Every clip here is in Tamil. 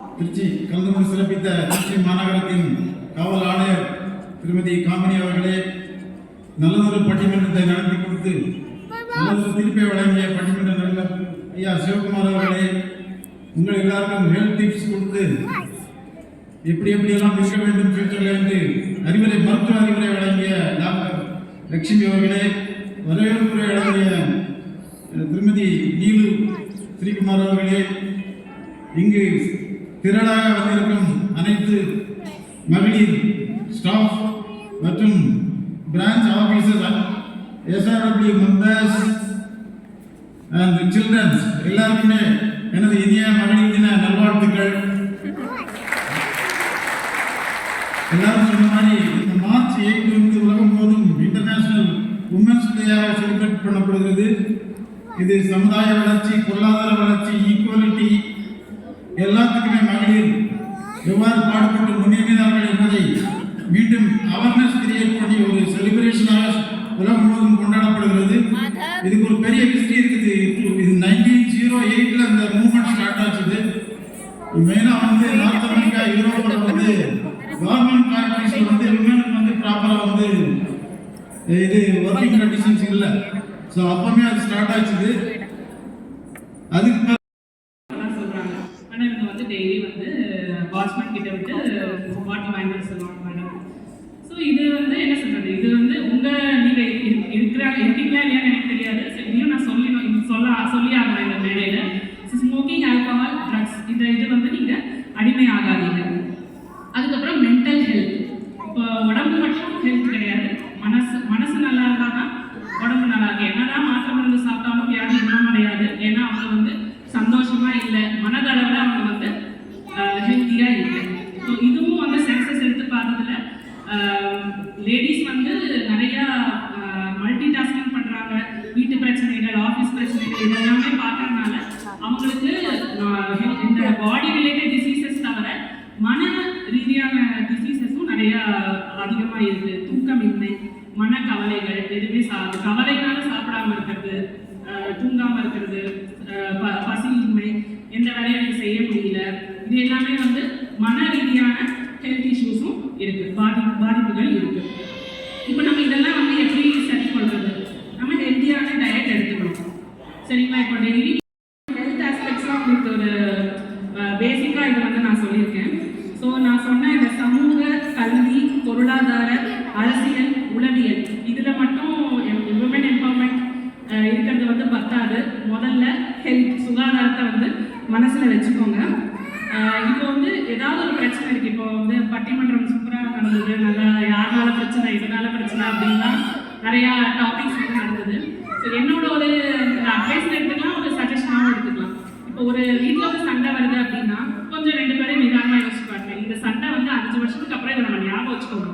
திருச்சி கலந்து சிறப்பித்த திருச்சி மாநகரத்தின் காவல் ஆணையர் திருமதி காமினி அவர்களே நல்லதொரு பட்டிமன்றத்தை நடத்தி கொடுத்து நல்லதொரு தீர்ப்பை வழங்கிய பட்டிமன்ற நல்ல ஐயா சிவகுமார் அவர்களே உங்கள் எல்லாருக்கும் ஹெல்த் டிப்ஸ் கொடுத்து எப்படி எப்படியெல்லாம் இருக்க வேண்டும் ஃபியூச்சரில் என்று அறிவுரை மருத்துவ அறிவுரை வழங்கிய டாக்டர் லட்சுமி அவர்களே வரவேற்புரை வழங்கிய திருமதி நீலு ஸ்ரீகுமார் அவர்களே இங்கு திரளாக வந்திருக்கும் அனைத்து மகளிர் ஸ்டாஃப் மற்றும் branch officer SRW members and children's எல்லாருக்குமே எனது இனிய மகளிர் தின நல்வாழ்த்துக்கள். எல்லாரும் சொன்ன மாதிரி இந்த மார்ச் எயிட் வந்து உலகம் போதும் இன்டர்நேஷனல் உமன்ஸ் டேயாக செலிப்ரேட் பண்ணப்படுகிறது. இது சமுதாய வளர்ச்சி பொருளாதார வளர்ச்சி எல்லாத்துக்குமே மகளிர் எவ்வாறு பாடுபட்டு முன்னேறினார்கள் என்பதை மீண்டும் அவேர்னஸ் கிரியேட் பண்ணி ஒரு செலிப்ரேஷனாக உலகம் முழுவதும் கொண்டாடப்படுகிறது. இதுக்கு ஒரு பெரிய ஹிஸ்டரி இருக்குது. இது நைன்டீன் ஜீரோ எயிட்ல இந்த மூவ்மெண்ட் ஸ்டார்ட் ஆச்சுது. மெயினா வந்து நார்த் அமெரிக்கா யூரோப்பில் வந்து கவர்மெண்ட் கார்பரேஷன் வந்து விமனுக்கு வந்து ப்ராப்பராக வந்து இது ஒர்க்கிங் கண்டிஷன்ஸ் இல்ல. ஸோ அப்பவுமே அது ஸ்டார்ட் ஆச்சுது. அதுக்கு வாட்ச்மேன் கிட்ட விட்டு வாட்டர் வாங்கி சொல்லுவாங்க மேடம் ஸோ இது வந்து என்ன சொல்றது? இது வந்து உங்க நீங்க இரு- இருக்கிறாங்க இருக்கீங்களா இல்லையான்னு எனக்கு தெரியாது. சரி, இதையும் நான் சொல்லி சொல்ல சொல்லி ஆகணும் இந்த மேடையில. ஸ்மோக்கிங் ஆல்கஹால் ட்ரக்ஸ் இந்த இது வந்து நீங்க அடிமை ஆகாதீங்க அதுக்கப்புறம் மென்டல் ஹெல்த் இப்போ உடம்பு மட்டும் ஹெல்த் கிடையாது மனசு மனசு நல்லா இருந்தாதான் உடம்பு நல்லா இருக்கு என்னதான் மாத்திரை மருந்து சாப்பிட்டாலும் வியாதி இன்னும் அடையாது ஏன்னா அவங்க வந்து சந்தோஷமா இல்லை மனதளவில் அவங்க வந்து ஹெல்த்தியா இல்லை ஸோ இதுவும் வந்து சென்சஸ் எடுத்து பார்த்ததுல லேடிஸ் வந்து நிறைய மல்டி டாஸ்கிங் பண்றாங்க வீட்டு பிரச்சனைகள் ஆஃபீஸ் பிரச்சனைகள் இதெல்லாமே பார்க்கறதுனால அவங்களுக்கு ஆஹ், health- இந்த பாடி ரிலேட்டட் டிசீசஸ் தவிர மன ரீதியான டிசீசஸும் நிறைய அதிகமா தூக்கமின்மை மனக்கவலைகள் எதுவுமே சா கவலைனால சாப்பிடாம இருக்கிறது தூங்காம இருக்கிறது பசியின்மை எந்த வேலையும் எனக்கு செய்ய முடியல. இது எல்லாமே வந்து மன ரீதியான ஹெல்த் இஷ்யூஸும் இருக்கு. பாதி பாதிப்புகள் இருக்கு இப்போ நம்ம இதெல்லாம் வந்து எப்படி சரி பண்றது நம்ம ஹெல்த்தியான டயட் எடுத்துக்கணும் சரிங்களா இப்போ டெய்லி ஹெல்த் ஆஸ்பெக்ட்ஸ்லாம் உங்களுக்கு ஒரு பேசிக்காக இது வந்து நான் சொல்லியிருக்கேன் ஸோ நான் சொன்ன இந்த சமூக கல்வி பொருளாதார அரசியல் உளவியல் இதில் மட்டும் உமன் எம்பவர்மெண்ட் இருக்கிறது வந்து பத்தாது. முதல்ல ஹெல்த் சுகாதாரத்தை வந்து மனசில் வச்சுக்கோங்க. இப்போ வந்து ஏதாவது ஒரு பிரச்சனை இருக்கு. இப்போ வந்து பட்டிமன்றம் சூப்பராக நடந்தது. நல்லா யாருனால பிரச்சனை இதனால பிரச்சனை அப்படின்லாம் நிறையா டாபிக்ஸ் வந்து நடந்தது. ஸோ என்னோட ஒரு அட்வைஸ் எடுத்துக்கலாம் ஒரு சஜஷனாகவும் எடுத்துக்கலாம். இப்போ ஒரு வீட்டில் ஒரு சண்டை வருது அப்படின்னா கொஞ்சம் ரெண்டு பேரும் நிதானமாக யோசிச்சு பாருங்க இந்த சண்டை வந்து அஞ்சு வருஷத்துக்கு அப்புறம் இதை நம்ம ஞாபகம் வச்சுக்கோங்க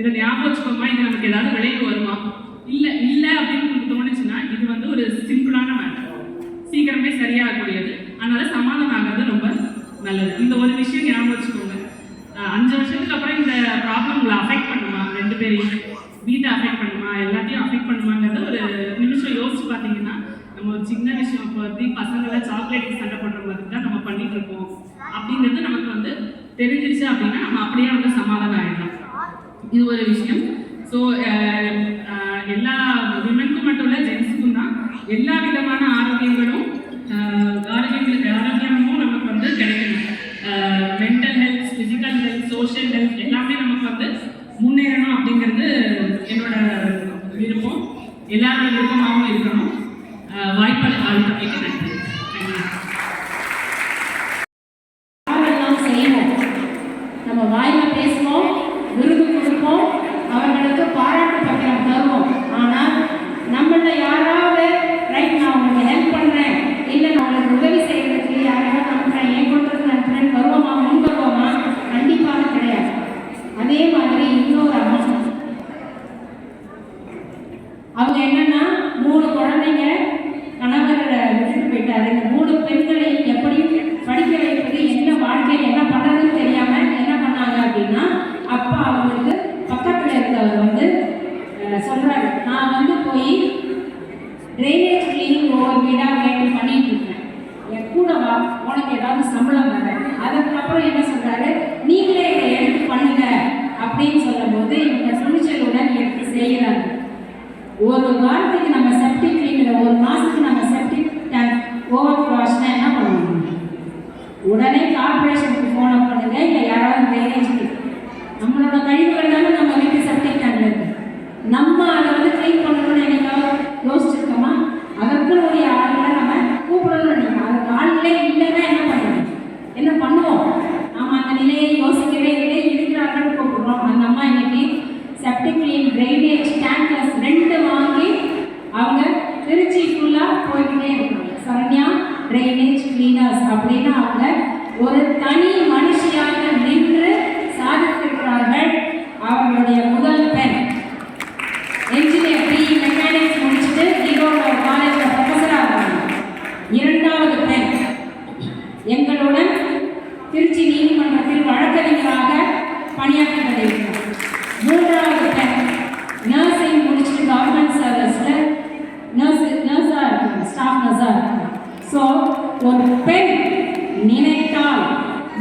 இதை ஞாபகம் வச்சுக்கோமா இது நமக்கு ஏதாவது விளைவு வருமா? இல்லை இல்லை அப்படின்னு உங்களுக்கு தோணுச்சுன்னா இது வந்து ஒரு சிம்பிளான மேட்டர் சீக்கிரமே சரியாகக்கூடியது. அதனால சமாதானம் ஆகிறது ரொம்ப நல்லது. இந்த ஒரு விஷயம் ஞாபகம் வச்சுக்கோங்க. அஞ்சு வருஷத்துக்கு அப்புறம் இந்த ப்ராப்ளம் உங்களை அஃபெக்ட் பண்ணுமா? ரெண்டு பேரையும். வீட்டை அஃபெக்ட் பண்ணுமா? எல்லாத்தையும் அஃபெக்ட் பண்ணுமாங்கிறத ஒரு நிமிஷம் யோசிச்சு பார்த்தீங்கன்னா நம்ம ஒரு சின்ன விஷயம். இப்போ பசங்களை சாக்லேட் சண்டை போடுற மாதிரி தான் நம்ம பண்ணிட்டு இருக்கோம். அப்படிங்கிறது நமக்கு வந்து தெரிஞ்சிருச்சு அப்படின்னா நம்ம அப்படியே வந்து சமாதானம் ஆயிடலாம். இது ஒரு விஷயம். ஸோ எல்லா விமனுக்கும் மட்டும் இல்லை ஜென்ஸுக்கும் தான். எல்லா விதமான ஆரோக்கியங்களும் ஆரோக்கியங்களுக்கு ஆரோக்கியமும் நமக்கு வந்து கிடைக்கணும். Mental health physical health social health எல்லாமே நமக்கு வந்து முன்னேறணும் அப்படிங்கிறது என்னோட விருப்பம். எல்லாரோட விருப்பமாகவும் இருக்கணும். அப்பா அவங்களுக்கு பக்கத்தில் இருக்கவர் வந்து சொல்கிறாரு நான் வந்து போய் ட்ரைனேஜ் கிளீனிங் ஒவ்வொரு வீடாக மெயின்டைன் பண்ணிட்டு இருக்கேன். என் கூட உனக்கு ஏதாவது சம்பளம் வர. அதுக்கப்புறம் என்ன சொல்கிறாரு நீங்களே இதை எடுத்து பண்ணுங்க அப்படின்னு சொல்லும்போது இவங்க துணிச்சலுடன் எடுத்து செய்கிறாங்க ஒரு வாரத்துக்கு நம்ம செப்டிக் கிளீனில் ஒரு மாதத்துக்கு நம்ம செப்டிக் டேங்க் ஓவர் வாஷ்னா என்ன பண்ணணும் உடனே கார்பரேஷன் அதை பண்ணணும்னு என்னைக்காவது யோசிச்சிருக்கோமா? அதற்குன்னு ஒரு ஆளுங்களை நம்ம கூப்பிடணும்னு நினைக்கிறோம். அது ஆளுங்களே இல்லைன்னா என்ன பண்ணுவோம் என்ன பண்ணுவோம்? நாம அந்த நிலையை யோசிக்கவே இல்லை. இருக்கிறார்கள் கூப்பிடுறோம். அந்த அம்மா இன்னைக்கு செப்டிக் கிளீன் ட்ரைனேஜ் டேங்கர்ஸ் ரெண்டு வாங்கி அவங்க திருச்சி ஃபுல்லாக போய்கிட்டே இருக்காங்க சரண்யா ட்ரைனேஜ் கிளீனர்ஸ் அப்படின்னு அவங்க ஒரு தனி மனுஷியாக நின்று சாதித்திருக்கிறார்கள். அவர்களுடைய முதல் பெண் நினைத்தால்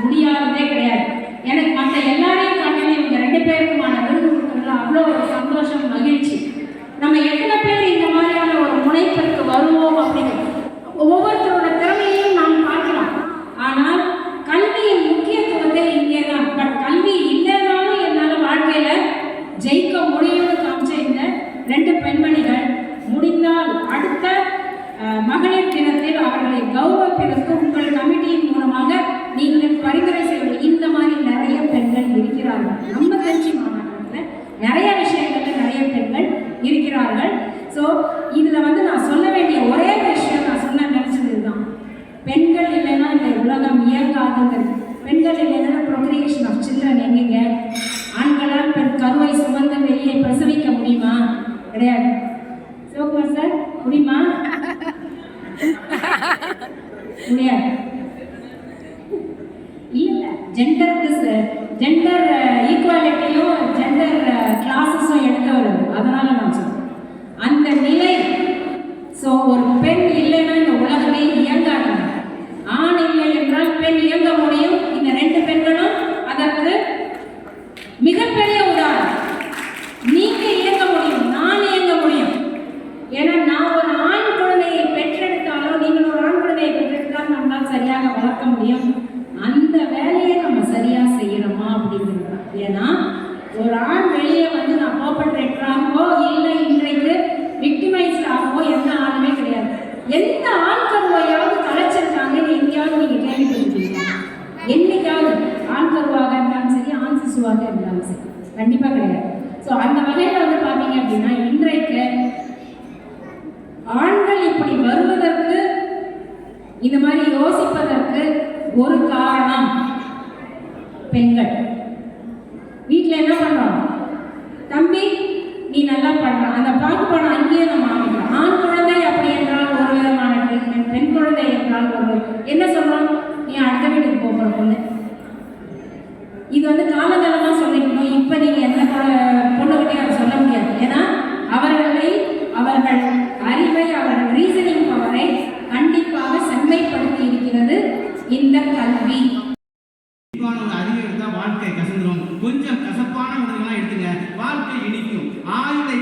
முடியாததே கிடையாது. எனக்கு மற்ற எல்லாரையும் காட்டிலும் இவங்க ரெண்டு பேருக்குமான விருது கொடுக்கறதுல அவ்வளோ ஒரு சந்தோஷம் மகிழ்ச்சி. பெண்கள் நம்ம திருச்சி மாவட்டத்தில் நிறைய விஷயங்கள்ல நிறைய பெண்கள் இருக்கிறார்கள். ஸோ இதில் வந்து நான் சொல்ல வேண்டிய ஒரே விஷயம் நான் சொன்ன நினச்சது தான் பெண்கள் இல்லைன்னா இந்த உலகம் இயங்காதுங்கிறது பெண்கள் இல்லைன்னா ப்ரொக்ரியேஷன் ஆஃப் சில்ட்ரன் எங்கெங்க? ஆண்களால் பெண் கருவை சுமந்த வெளியே பிரசவிக்க முடியுமா? கிடையாது. சிவகுமார் சார் முடியுமா? முடியாது இல்லை ஜெண்டர் ஜெண்டர் ஈக்குவாலிட்டியும் ஜெண்டர் கிளாஸஸும் எடுத்தவர் அதனால நான் சொல்றேன் அந்த நிலை ஸோ ஒரு பெண் இல்லைன்னா இந்த உலகமே இயங்காது ஆண் இல்லை என்றால் பெண் இயங்க முடியும் இந்த ரெண்டு பெண்களும் அதற்கு மிகப்பெரிய உதாரணம் நீங்க இயங்க முடியும் நான் இயங்க முடியும் ஏன்னா நான் ஒரு ஆண் குழந்தையை பெற்றெடுத்தாலோ நீங்கள் ஒரு ஆண் குழந்தையை பெற்றெடுத்தால் நம்மளால் சரியாக வளர்க்க முடியும் அந்த வேலையை நம்ம சரியா செய்யறோமா அப்படிங்கிறது தான். ஏன்னா ஒரு ஆண் வெளியே வந்து நான் பர்பட்ரேட்டராகவோ இல்லை இன்றைக்கு விக்டிமைஸ்ட் ஆகவோ எந்த ஆணுமே கிடையாது எந்த ஆண் கருவையாவது கலைச்சிருக்காங்கன்னு எங்கேயாவது நீங்க கேள்விப்பட்டிருக்கீங்களா என்னைக்காவது ஆண் கருவாக இருந்தாலும் சரி ஆண் சிசுவாக இருந்தாலும் கண்டிப்பா கிடையாது. ஸோ அந்த வகையில் வந்து பார்த்தீங்க அப்படின்னா இன்றைக்கு ஆண்கள் இப்படி வருவதற்கு இந்த மாதிரி யோசிப்பதற்கு ஒரு காரணம் பெண்கள். வீட்டில் என்ன பண்றோம்? தம்பி நீ நல்லா பண்ற. அந்த பாட்டு படம் அங்கேயே நம்ம ஆரம்பிக்கிறோம் ஆண் குழந்தை அப்படி என்றால் ஒரு விதமான ட்ரீட்மெண்ட் பெண் குழந்தை என்றால் ஒரு என்ன சொல்றோம்? நீ அடுத்த வீட்டுக்கு போகிற பொண்ணு. இது வந்து காலகாலம் சொல்லிக்கணும் இப்போ நீங்க எந்த பொ- பொண்ணுகிட்டயும் அதை சொல்ல முடியாது ஏன்னா அவர்களை அவர்கள் அறிவை அவர்கள் ரீசனிங் பவரை கண்டிப்பாக செம்மைப்படுத்தி இருக்கிறது இந்த கல்வி இனிப்பான ஒரு அறிவு எடுத்தா கொஞ்சம் கசப்பான உணவுகள்லாம் எடுத்துங்க. வாழ்க்கை இனிக்கும். ஆயுளை